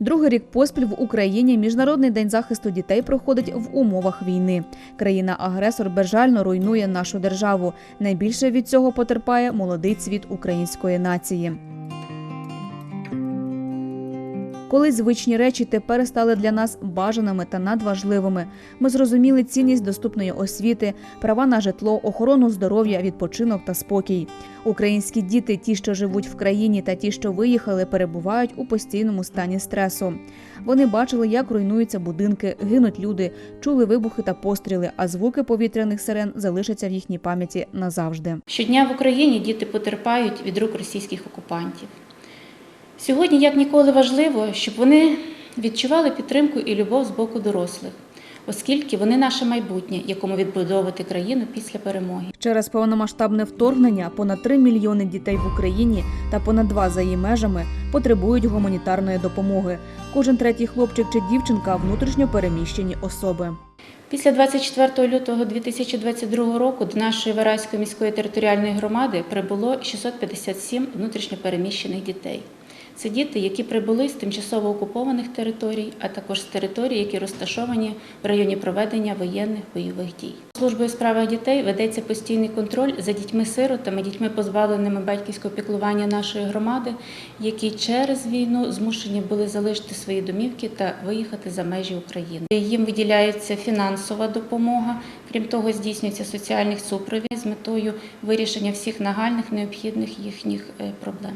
Другий рік поспіль в Україні Міжнародний день захисту дітей проходить в умовах війни. Країна-агресор безжально руйнує нашу державу. Найбільше від цього потерпає молодий цвіт української нації. Коли звичні речі тепер стали для нас бажаними та надважливими. Ми зрозуміли цінність доступної освіти, права на житло, охорону здоров'я, відпочинок та спокій. Українські діти, ті, що живуть в країні, та ті, що виїхали, перебувають у постійному стані стресу. Вони бачили, як руйнуються будинки, гинуть люди, чули вибухи та постріли, а звуки повітряних сирен залишаться в їхній пам'яті назавжди. Щодня в Україні діти потерпають від рук російських окупантів. Сьогодні, як ніколи, важливо, щоб вони відчували підтримку і любов з боку дорослих, оскільки вони наше майбутнє, якому відбудовувати країну після перемоги. Через повномасштабне вторгнення понад 3 мільйони дітей в Україні та понад 2 за її межами потребують гуманітарної допомоги. Кожен третій хлопчик чи дівчинка внутрішньо переміщені особи. Після 24 лютого 2022 року до нашої Вараської міської територіальної громади прибуло 657 внутрішньопереміщених дітей. Це діти, які прибули з тимчасово окупованих територій, а також з територій, які розташовані в районі проведення воєнних бойових дій. Службою справах дітей ведеться постійний контроль за дітьми-сиротами, дітьми, позбавленими батьківського піклування нашої громади, які через війну змушені були залишити свої домівки та виїхати за межі України. Їм виділяється фінансова допомога. Крім того, здійснюється соціальний супровід з метою вирішення всіх нагальних необхідних їхніх е, проблем.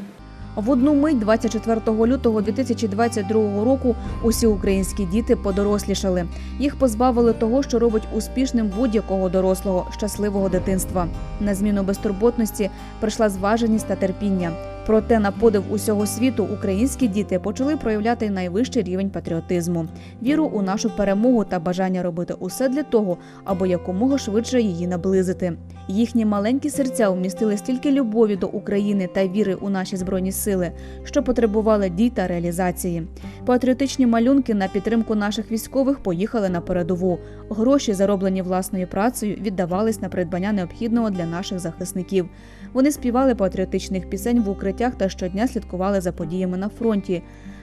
В одну мить 24 лютого 2022 року усі українські діти подорослішали. Їх позбавили того, що робить успішним будь-якого дорослого щасливого дитинства. На зміну безтурботності прийшла зваженість та терпіння. Проте, на подив усього світу, українські діти почали проявляти найвищий рівень патріотизму, віру у нашу перемогу та бажання робити усе для того, аби якомога швидше її наблизити. Їхні маленькі серця вмістили стільки любові до України та віри у наші збройні сили, що потребували дій та реалізації. Патріотичні малюнки на підтримку наших військових поїхали на передову. Гроші, зароблені власною працею, віддавались на придбання необхідного для наших захисників. Вони співали патріотичних пісень в укриттях та щодня слідкували за подіями на фронті.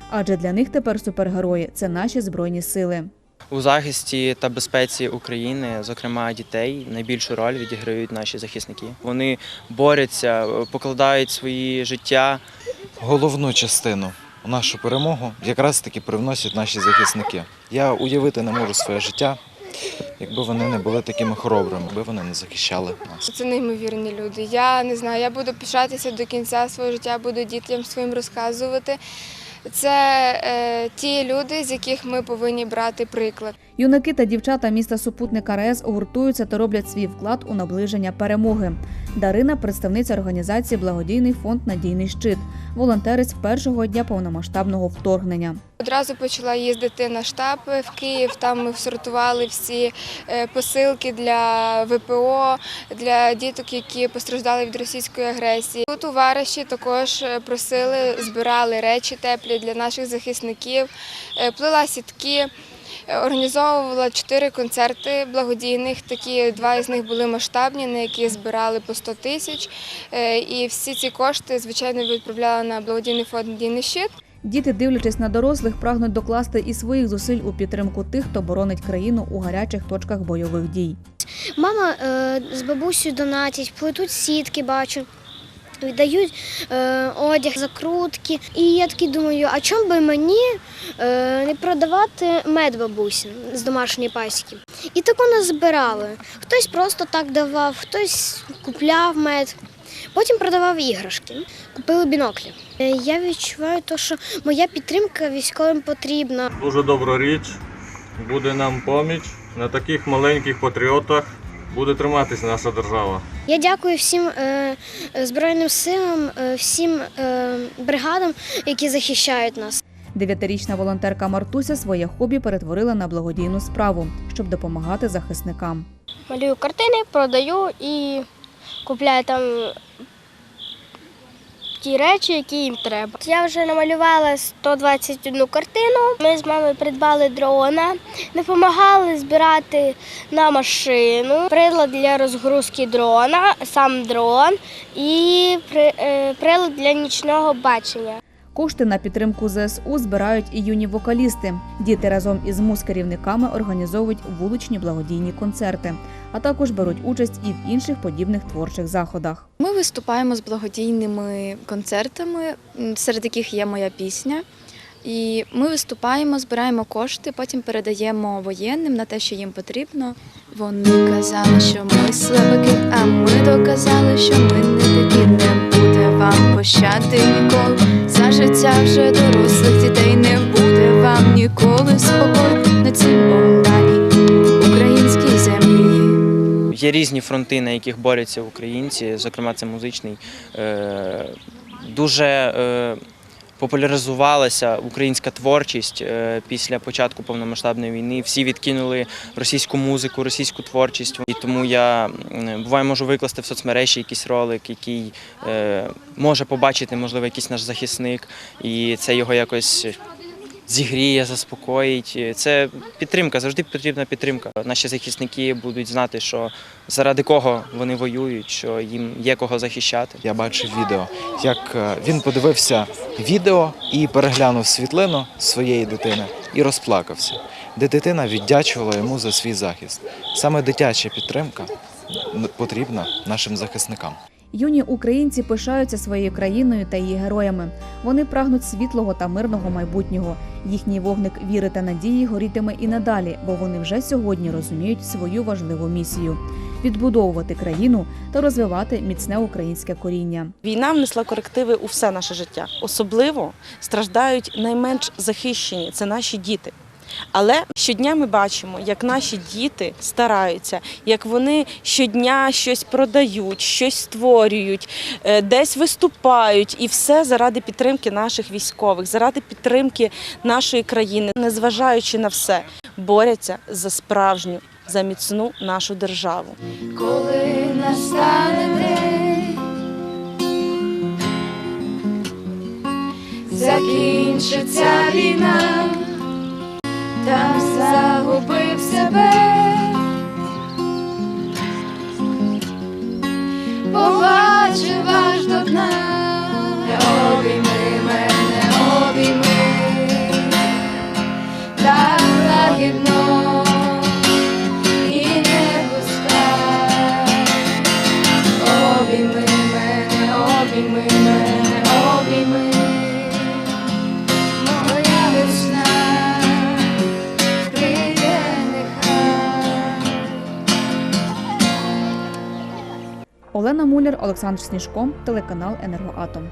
Адже для них тепер супергерої це наші збройні сили. У захисті та безпеці України, зокрема дітей, найбільшу роль відіграють наші захисники. Вони борються, покладають свої життя. Головну частину нашу перемогу якраз таки привносять наші захисники. Я уявити не можу своє життя, якби вони не були такими хоробрими, якби вони не захищали нас. Це неймовірні люди. Я не знаю, я буду пишатися до кінця свого життя, буду дітям своїм розказувати. Це е, ті люди, з яких ми повинні брати приклад. Юнаки та дівчата міста супутника РС гуртуються та роблять свій вклад у наближення перемоги. Дарина, представниця організації Благодійний фонд Надійний щит, волонтерець першого дня повномасштабного вторгнення. Одразу почала їздити на штаб в Київ. Там ми сортували всі е, посилки для ВПО, для діток, які постраждали від російської агресії. Тут у Вараші також е, просили, збирали речі теплі для наших захисників, е, плела сітки. Е, Організовувала чотири концерти благодійних. Такі два із них були масштабні, на які збирали по 100 тисяч. Е, І всі ці кошти, звичайно, відправляла на благодійний фонд «Надійний щит. Діти, дивлячись на дорослих, прагнуть докласти і своїх зусиль у підтримку тих, хто боронить країну у гарячих точках бойових дій. Мама е, з бабусею донатять, плетуть сітки, бачу. Віддають е, одяг, закрутки. І я такий думаю, а чому би мені е, не продавати мед бабусі з домашньої пасіки? І таку нас збирали. Хтось просто так давав, хтось купляв мед, потім продавав іграшки, купили біноклі. Е, Я відчуваю, то, що моя підтримка військовим потрібна. Дуже добра річ, буде нам поміч. На таких маленьких патріотах буде триматись наша держава. Я дякую всім е, Збройним силам, е, всім е, бригадам, які захищають нас. Дев'ятирічна волонтерка Мартуся своє хобі перетворила на благодійну справу, щоб допомагати захисникам. Малюю картини, продаю і купляю там ті речі, які їм треба. Я вже намалювала 121 картину. Ми з мамою придбали дрона, допомагали збирати на машину, прилад для розгрузки дрона, сам дрон і е, прилад для нічного бачення. Кошти на підтримку ЗСУ збирають і юні вокалісти. Діти разом із музкерівниками організовують вуличні благодійні концерти, а також беруть участь і в інших подібних творчих заходах. Ми виступаємо з благодійними концертами, серед яких є моя пісня. І ми виступаємо, збираємо кошти, потім передаємо воєнним на те, що їм потрібно. Вони казали, що ми слабаки, а ми доказали, що ми не такі не вам пощади ніколи. За життя вже дорослих дітей не буде вам ніколи спокою на цій поганій українській землі. Є різні фронти, на яких борються українці, зокрема, це музичний. Е, Дуже е, популяризувалася українська творчість е, після початку повномасштабної війни. Всі відкинули російську музику, російську творчість. І тому я буває можу викласти в соцмережі якийсь ролик, який е, може побачити, можливо, якийсь наш захисник, і це його якось зігріє, заспокоїть. Це підтримка, завжди потрібна підтримка. Наші захисники будуть знати, що заради кого вони воюють, що їм є кого захищати. Я бачив відео, як е, він подивився відео і переглянув світлину своєї дитини і розплакався, де дитина віддячувала йому за свій захист. Саме дитяча підтримка потрібна нашим захисникам. Юні українці пишаються своєю країною та її героями. Вони прагнуть світлого та мирного майбутнього. Їхній вогник віри та надії горітиме і надалі, бо вони вже сьогодні розуміють свою важливу місію відбудовувати країну та розвивати міцне українське коріння. Війна внесла корективи у все наше життя. Особливо страждають найменш захищені це наші діти. Але щодня ми бачимо, як наші діти стараються, як вони щодня щось продають, щось створюють, е, десь виступають, і все заради підтримки наших військових, заради підтримки нашої країни, незважаючи на все, борються за справжню, за міцну нашу державу. Коли настане день, закінчиться війна, там загубив себе, побачив аж до дна, Олена Муляр, Олександр Сніжко, телеканал Енергоатом.